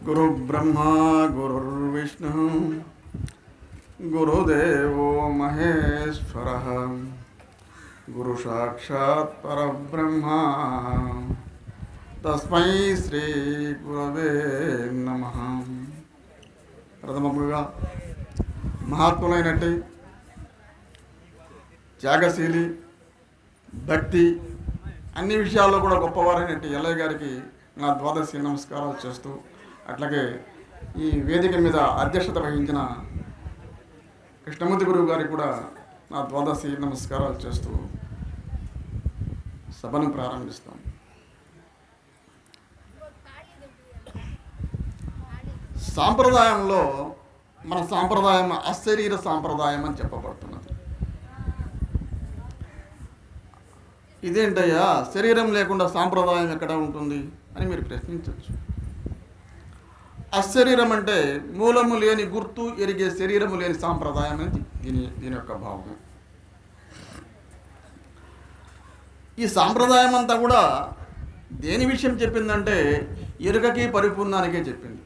गुरुब्रह्मा गुरुर्विष्णुः गुरुदेवो महेश्वरः गुरुसाक्षात् परब्रह्मा తస్మై శ్రీ గురవే నమ ప్రథమముగా మహాత్ములైనట్టి త్యాగశీలి భక్తి అన్ని విషయాల్లో కూడా గొప్పవారైనట్టి ఎల్లయ్య గారికి నా ద్వాదశి నమస్కారాలు చేస్తూ అట్లాగే ఈ వేదిక మీద అధ్యక్షత వహించిన కృష్ణమూర్తి గురువు గారికి కూడా నా ద్వాదశి నమస్కారాలు చేస్తూ సభను ప్రారంభిస్తాం. సాంప్రదాయంలో మన సాంప్రదాయం అశరీర సాంప్రదాయం అని చెప్పబడుతున్నది. ఇదేంటయ్యా? శరీరం లేకుండా సాంప్రదాయం ఎక్కడ ఉంటుంది అని మీరు ప్రశ్నించవచ్చు. అశరీరం అంటే మూలము లేని గుర్తు ఎరిగే శరీరము లేని సాంప్రదాయం అనేది దీని దీని యొక్క భావం. ఈ సాంప్రదాయం అంతా కూడా దేని విషయం చెప్పిందంటే ఎరుకకి పరిపూర్ణానికే చెప్పింది.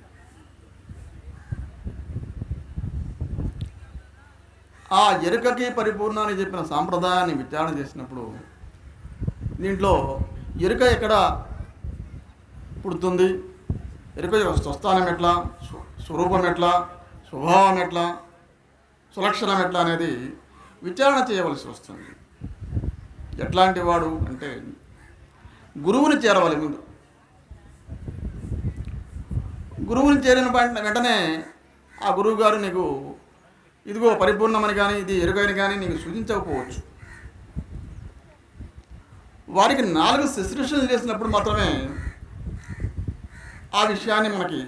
ఆ ఎరుకకి పరిపూర్ణాన్ని చెప్పిన సాంప్రదాయాన్ని విచారణ చేసినప్పుడు దీంట్లో ఎరుక ఎక్కడ పుడుతుంది? ఎరుక స్వస్థానం ఎట్లా స్వరూపం ఎట్లా స్వభావం ఎట్లా సులక్షణం ఎట్లా అనేది విచారణ చేయవలసి వస్తుంది. ఎట్లాంటి వాడు అంటే గురువుని చేరవాలి ముందు. గురువుని చేరిన వెంటనే ఆ గురువు గారు నీకు ఇదిగో పరిపూర్ణమని కానీ ఇది ఎరుగని కానీ నీకు సూచించకపోవచ్చు. వారికి నాలుగు శుశ్రూషలు చేసినప్పుడు మాత్రమే ఆ విషయాన్ని మనకి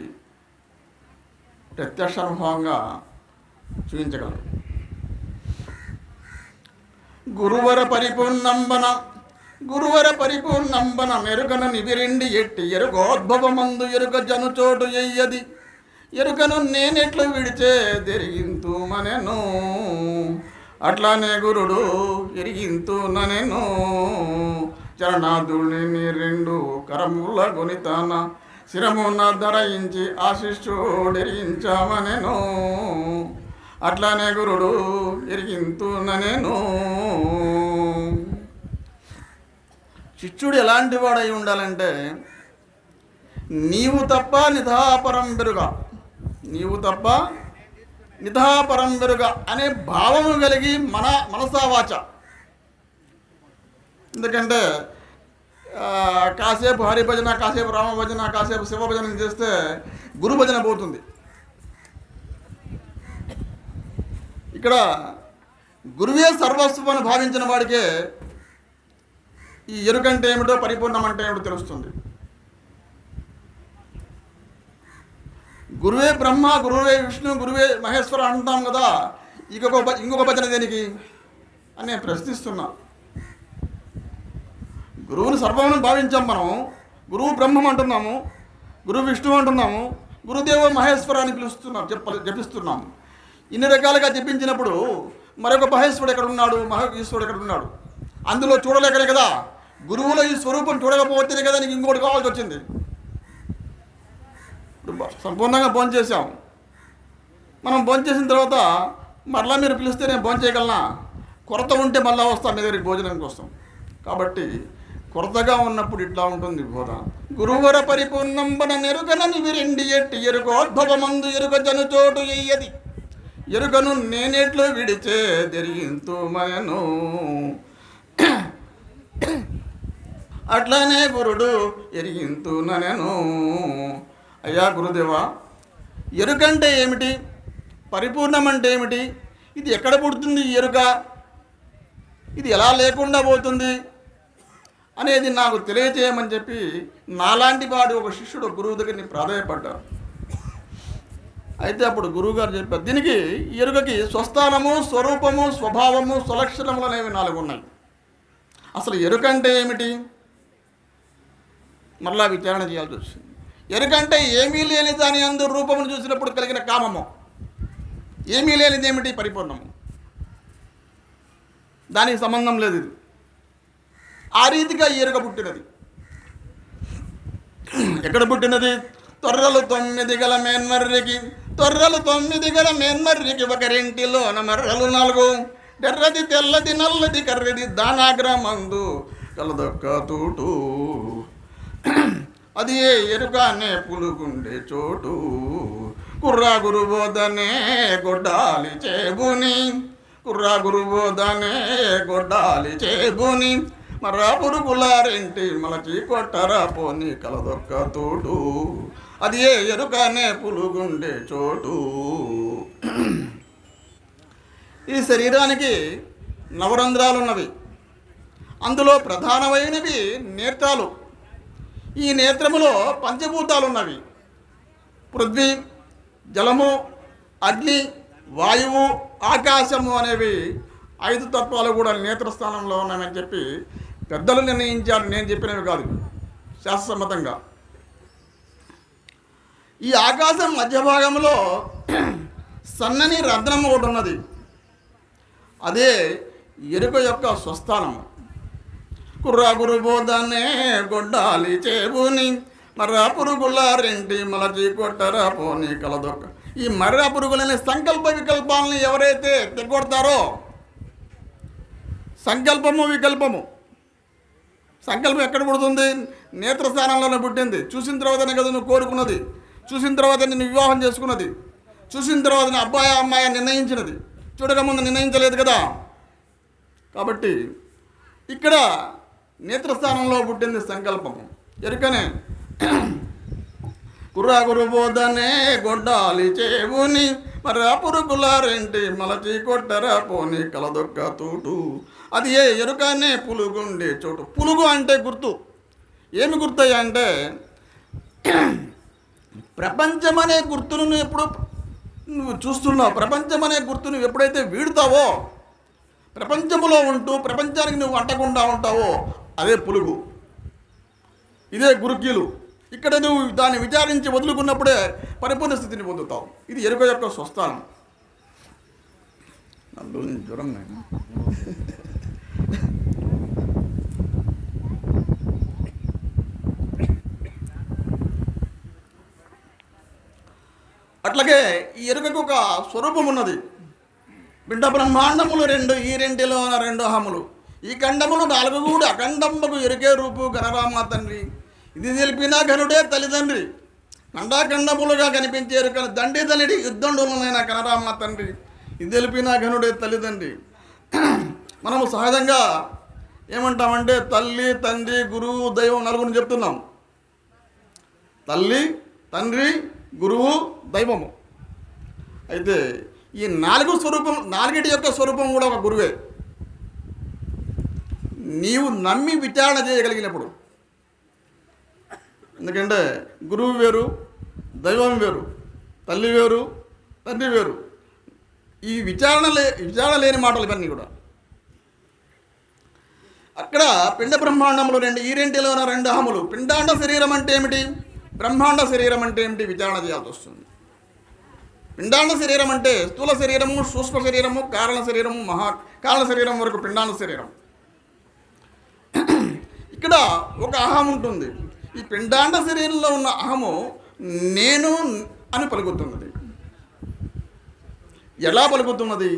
ప్రత్యక్ష అనుభవంగా చూపించగలరు. గురువర పరిపూర్ణంబన గురువర పరిపూర్ణంబన మెరుగన నివిరిండి ఎట్టి ఎరుగోద్భవమందు ఎరుక జనుచోటు ఎయ్యది. ఎరుకను నేనెట్లు విడిచే తెరిగింతు మనెను అట్లానే గురుడు ఎరిగింతు ననెను చరణాదుని రెండు కరముల గునితాన శిరమున ధరయించి ఆశిష్యుడెరిగించామనెను అట్లానే గురుడు ఎరిగింతునెను శిష్యుడు ఎలాంటి వాడై ఉండాలంటే నీవు తప్ప నిధాపరం బెరుగా నీవు తప్ప నిధాపరం బెరుగా అనే భావము కలిగి మన మనసావాచ ఎందుకంటే కాసేపు హరి భజన కాసేపు రామ భజన కాసేపు శివ భజన చేస్తే గురు భజన పోతుంది. ఇక్కడ గురువే సర్వస్వం అని భావించిన వాడికే ఈ ఎరుకంటే ఏమిటో పరిపూర్ణం అంటే ఏమిటో తెలుస్తుంది. గురువే బ్రహ్మ గురువే విష్ణు గురువే మహేశ్వర అంటాం కదా ఇంకొక ఇంకొక భజన దేనికి? అని నేను ప్రశ్నిస్తున్నా. గురువుని సర్వమని భావించాం మనం గురువు బ్రహ్మం అంటున్నాము. గురువు విష్ణువు అంటున్నాము. గురుదేవ మహేశ్వర అని పిలుస్తున్నాం చెప్ప జపిస్తున్నాము ఇన్ని రకాలుగా జపించినప్పుడు మరొక మహేశ్వరుడు ఎక్కడ ఉన్నాడు? మహేశ్వరుడు ఎక్కడ ఉన్నాడు? అందులో చూడలేకనే కదా. గురువులో ఈ స్వరూపం చూడకపోతేనే కదా నీకు ఇంకోటి కావాల్సి వచ్చింది. సంపూర్ణంగా భోజనం చేసాం మనం భోజనం చేసిన తర్వాత మరలా మీరు పిలిస్తే నేను భోజనం చేయగలనా? కొరత ఉంటే మళ్ళీ వస్తాం మీ దగ్గరికి భోజనం కోసం. కాబట్టి కొరతగా ఉన్నప్పుడు ఇట్లా ఉంటుంది బోధ. గురువర పరిపూర్ణంబన నెరుగనని విరిండి ఎట్టి ఎరుకోద్భవమందు ఎరుక జనుచోటు ఎయ్యది. ఎరుకను నేనెట్లు విడిచే జరిగింతు మనను అట్లానే గురుడు ఎరిగింతు ననను. అయ్యా గురుదేవా ఎరుకంటే ఏమిటి? పరిపూర్ణం అంటే ఏమిటి? ఇది ఎక్కడ పుడుతుంది ఈ ఎరుక? ఇది ఎలా లేకుండా పోతుంది? అనేది నాకు తెలియజేయమని చెప్పి నాలాంటి వాడు ఒక శిష్యుడు గురువు దగ్గర ప్రాధాయపడ్డాడు అయితే అప్పుడు గురువుగారు చెప్పారు దీనికి ఎరుగకి ఎరుకకి స్వస్థానము స్వరూపము స్వభావము స్వలక్షణములు అనేవి నాలుగు ఉన్నాయి. అసలు ఎరుక అంటే ఏమిటి? మరలా విచారణ చేయాల్సి వచ్చింది. ఎరుకంటే ఏమీ లేని దాని అందు రూపమును చూసినప్పుడు కలిగిన కామము. ఏమీ లేనిది ఏమిటి? పరిపూర్ణము. దానికి సంబంధం లేదు ఇది. ఆ రీతిగా ఈ ఎరుక పుట్టినది. ఎక్కడ పుట్టినది? తొర్రలు తొమ్మిది గల మేన్మర్రికి తొర్రలు తొమ్మిది గల మేన్మర్రికి ఒకరింటిలోన మర్రలు నాలుగు. ఎర్రది తెల్లది నల్లది కర్రది దానాగ్రమందు కలదొక్క తూటు. అది ఏ ఎరుకనే పులుగుండే చోటు. కుర్రా గురుబోధనే గొడ్డాలి చేబుని. కుర్రా గురుబోధనే గొడ్డాలి చేబుని. మరా పురుగులారెంటి మలచి కొట్టరా పోని కలదొక్క తోడు. అది ఏ ఎరుకనే పులుగుండే చోటు. ఈ శరీరానికి నవరంధ్రాలు ఉన్నవి అందులో ప్రధానమైనవి నేత్రాలు. ఈ నేత్రములో పంచభూతాలు ఉన్నవి పృథ్వీ జలము అగ్ని వాయువు ఆకాశము అనేవి ఐదు తత్వాలు కూడా నేత్రస్థానంలో ఉన్నాయని చెప్పి పెద్దలు నిర్ణయించారు నేను చెప్పినవి కాదు. శాస్త్రసమ్మతంగా ఈ ఆకాశం మధ్య భాగంలో సన్నని రంధ్రం ఒకటి ఉన్నది. అదే ఎరుక యొక్క స్వస్థానం. కుర్రా గురుబోధనే గొడ్డాలి చేబుని మర్రా పురుగుల రెంటి మలచి కొట్టరా పోని కలదొక్క. ఈ మర్రా పురుగులని సంకల్ప వికల్పాలను ఎవరైతే తెగొడతారో సంకల్పము వికల్పము. సంకల్పం ఎక్కడ పుడుతుంది? నేత్రస్థానంలోనే పుట్టింది. చూసిన తర్వాతనే కదా నువ్వు కోరుకున్నది. చూసిన తర్వాత నిన్ను వివాహం చేసుకున్నది. చూసిన తర్వాత అబ్బాయి అమ్మాయి నిర్ణయించినది. చూడక ముందు నిర్ణయించలేదు కదా? కాబట్టి ఇక్కడ నేత్రస్థానంలో పుట్టింది సంకల్పం. ఎరుకనే కుర్రా గురుబోధనే గొడ్డాలి చేవుని మరి పురుగులారేంటి మలచి కొట్టరా పోని కలదొక్క తూటు. అది ఏ ఎరుకనే పులుగు ఉండే చోటు. పులుగు అంటే గుర్తు. ఏమి గుర్తయ్యా అంటే ప్రపంచం అనే గుర్తును నువ్వు ఎప్పుడు నువ్వు చూస్తున్నావు. ప్రపంచం అనే గుర్తు నువ్వు ఎప్పుడైతే వీడుతావో ప్రపంచంలో ఉంటూ ప్రపంచానికి నువ్వు అంటకుండా ఉంటావో అదే పులుగు. ఇదే గురుకీలు. ఇక్కడ నువ్వు దాన్ని విచారించి వదులుకున్నప్పుడే పరిపూర్ణ స్థితిని పొందుతావు. ఇది ఎరుక యొక్క స్వస్థానం. నన్ను జ్వరం నేను అట్లాగే ఈ ఎరుకకు ఒక స్వరూపం ఉన్నది బిడ్డ బ్రహ్మాండములు రెండు ఈ రెండిలో రెండు అహములు. ఈ ఖండములు నాలుగు కూడా అఖండంబకు ఎరుకే రూపు గణరామ తండ్రి. ఇది తెలిపిన గనుడే తల్లిదండ్రి. ఖండాఖండములుగా కనిపించే ఎరుకను దండి దండి యుద్ధండులనైన కనరామ తండ్రి. ఇది తెలిపిన గనుడే తల్లిదండ్రి. మనము సహజంగా ఏమంటామంటే తల్లి తండ్రి గురువు దైవం నలుగురిని చెప్తున్నాం. తల్లి తండ్రి గురువు దైవము. అయితే ఈ నాలుగు స్వరూపం నాలుగిటి యొక్క స్వరూపం కూడా ఒక గురువే. నీవు నమ్మి విచారణ చేయగలిగినప్పుడు. ఎందుకంటే గురువు వేరు దైవం వేరు తల్లి వేరు తండ్రి వేరు. ఈ విచారణ లే విచారణ లేని మాటలు ఇవన్నీ కూడా. అక్కడ పిండ బ్రహ్మాండములు రెండు ఈ రెంటిలోన రెండు అహములు పిండాండ శరీరం అంటే ఏమిటి? బ్రహ్మాండ శరీరం అంటే ఏమిటి? విచారణ చేయాల్సి వస్తుంది. పిండాండ శరీరం అంటే స్థూల శరీరము సూక్ష్మ శరీరము కారణ శరీరము మహా కారణ శరీరం వరకు పిండాండ శరీరం. ఇక్కడ ఒక అహం ఉంటుంది. ఈ పిండాండ శరీరంలో ఉన్న అహము నేను అని పలుకుతున్నది. ఎలా పలుకుతున్నది?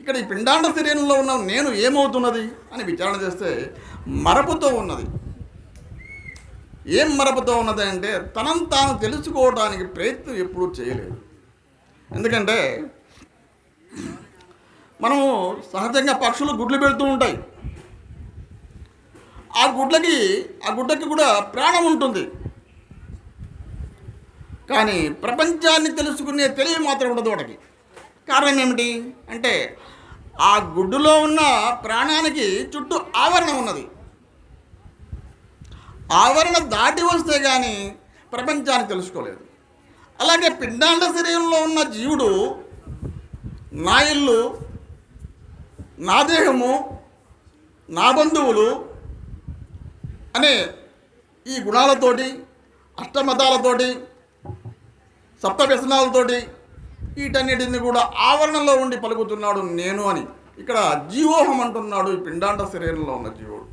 ఇక్కడ ఈ పిండాండ శరీరంలో ఉన్న నేను ఏమవుతున్నది? అని విచారణ చేస్తే మరపుతో ఉన్నది. ఏం మరపతో ఉన్నదంటే తనను తాను తెలుసుకోవడానికి ప్రయత్నం ఎప్పుడూ చేయలేదు. ఎందుకంటే మనము సహజంగా పక్షులు గుడ్లు పెడుతూ ఉంటాయి. ఆ గుడ్లకి ఆ గుడ్డకి కూడా ప్రాణం ఉంటుంది. కానీ ప్రపంచాన్ని తెలుసుకునే తెలివి మాత్రం ఉండదు వాటికి. కారణం ఏమిటి అంటే ఆ గుడ్డులో ఉన్న ప్రాణానికి చుట్టూ ఆవరణ ఉన్నది. ఆవరణ దాటి వస్తే కానీ ప్రపంచాన్ని తెలుసుకోలేదు. అలాగే పిండాండ శరీరంలో ఉన్న జీవుడు నా ఇల్లు నా దేహము నా బంధువులు అనే ఈ గుణాలతోటి అష్టమతాలతోటి సప్త వ్యసనాలతోటి వీటన్నిటిని కూడా ఆవరణలో ఉండి పలుకుతున్నాడు నేను అని ఇక్కడ జీవోహం అంటున్నాడు ఈ పిండాండ శరీరంలో ఉన్న జీవుడు.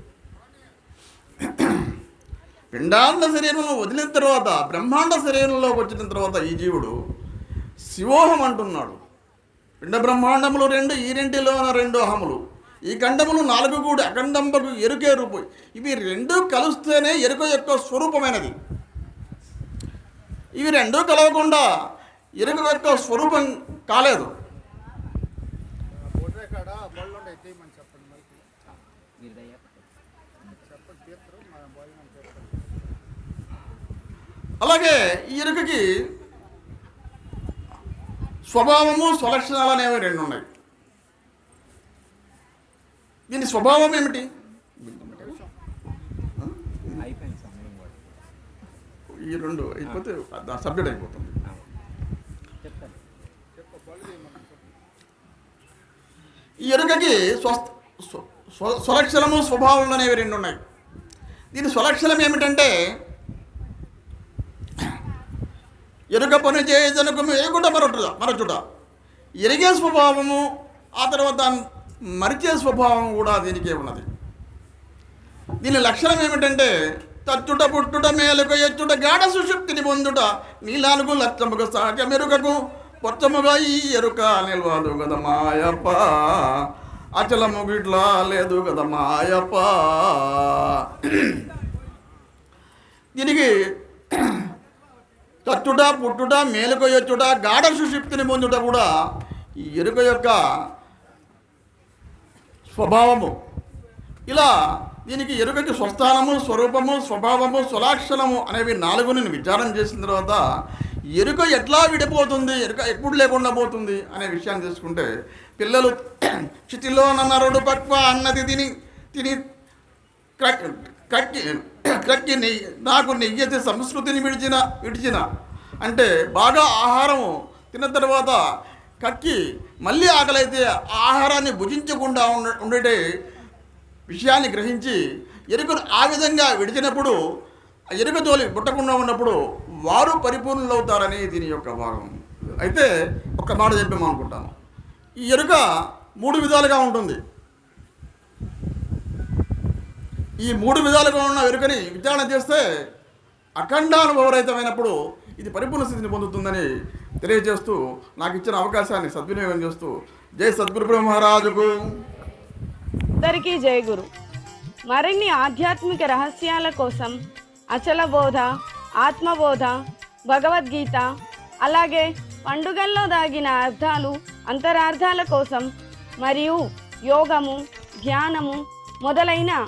పిండాండ శరీరంలో వదిలిన తర్వాత బ్రహ్మాండ శరీరంలోకి వచ్చిన తర్వాత ఈ జీవుడు శివోహం అంటున్నాడు. పిండ బ్రహ్మాండములు రెండు ఈ రెండిలో రెండు అహములు. ఈ ఖండములు నాలుగు కూడా అఖండంబకు ఎరుకే రూపు ఇవి రెండు కలుస్తేనే ఎరుక యొక్క స్వరూపమైనది. ఇవి రెండూ కలవకుండా ఎరుక యొక్క స్వరూపం కాలేదు. బొడ్రే చెప్పండి తీర్చరు మా భోజనం చేస్తారు అలాగే ఈ ఎరుకకి స్వభావము స్వలక్షణాలు అనేవి రెండు ఉన్నాయి. దీని స్వభావం ఏమిటి? ఈ రెండు అయిపోతే సబ్జెక్ట్ అయిపోతుంది. ఈ ఎరుకకి స్వస్థ స్వలక్షణము స్వభావం అనేవి రెండు ఉన్నాయి. దీని స్వలక్షణం ఏమిటంటే ఎరుక పని చేయజనకు ఏగుట మరొట మరచుట ఎరిగే స్వభావము ఆ తర్వాత మరిచే స్వభావం కూడా దీనికే ఉన్నది. దీని లక్షణం ఏమిటంటే తచ్చుట పుట్టుట మేలుక ఎచ్చుట గాఢ సుషుప్తిని పొందుట నీలాలకు లచ్చముగా సహజ మెరుగకు పొచ్చముగా ఈ ఎరుక నిల్వదు కదా మాయప్ప. అచలము గిట్లా లేదు కదా మాయప్ప. దీనికి తట్టుట పుట్టుట మేలుక ఎచ్చుట గాఢ సుషుప్తిని పొందుట కూడా ఈ ఎరుక యొక్క స్వభావము. ఇలా దీనికి ఎరుకకి స్వస్థానము స్వరూపము స్వభావము స్వలాక్షణము అనేవి నాలుగు నేను విచారం చేసిన తర్వాత ఎరుక ఎట్లా విడిపోతుంది ఎరుక ఎప్పుడు లేకుండా పోతుంది అనే విషయాన్ని తీసుకుంటే పిల్లలు చితిలో రెండు పక్వ అన్నది తిని తిని క్రక్- కక్కి కక్కి నెయ్యి నాకు నెయ్యతి సంస్కృతిని విడిచిన విడిచిన. అంటే బాగా ఆహారము తిన్న తర్వాత కక్కి మళ్ళీ ఆకలైతే ఆహారాన్ని భుజించకుండా ఉండ ఉండేటే విషయాన్ని గ్రహించి ఎరుకను ఆ విధంగా విడిచినప్పుడు ఆ ఎరుక తోలి పుట్టకుండా ఉన్నప్పుడు వారు పరిపూర్ణులు అవుతారని దీని యొక్క భాగం. అయితే ఒక మాట చెప్పామనుకుంటాను ఈ ఎరుక మూడు విధాలుగా ఉంటుంది. ఈ మూడు విధాలుగా ఉన్న వెనుకని విచారణ చేస్తే అఖండానుభవరహితమైనప్పుడు ఇది పరిపూర్ణ స్థితిని పొందుతుందని తెలియజేస్తూ నాకు ఇచ్చిన అవకాశాన్ని సద్వినియోగం చేస్తూ జై సద్గురు బ్రహ్మ మహారాజుకు. అందరికీ జయ గురు. మరిన్ని ఆధ్యాత్మిక రహస్యాల కోసం అచల బోధ ఆత్మబోధ భగవద్గీత అలాగే పండుగల్లో దాగిన అర్థాలు అంతరార్థాల కోసం మరియు యోగము ధ్యానము మొదలైన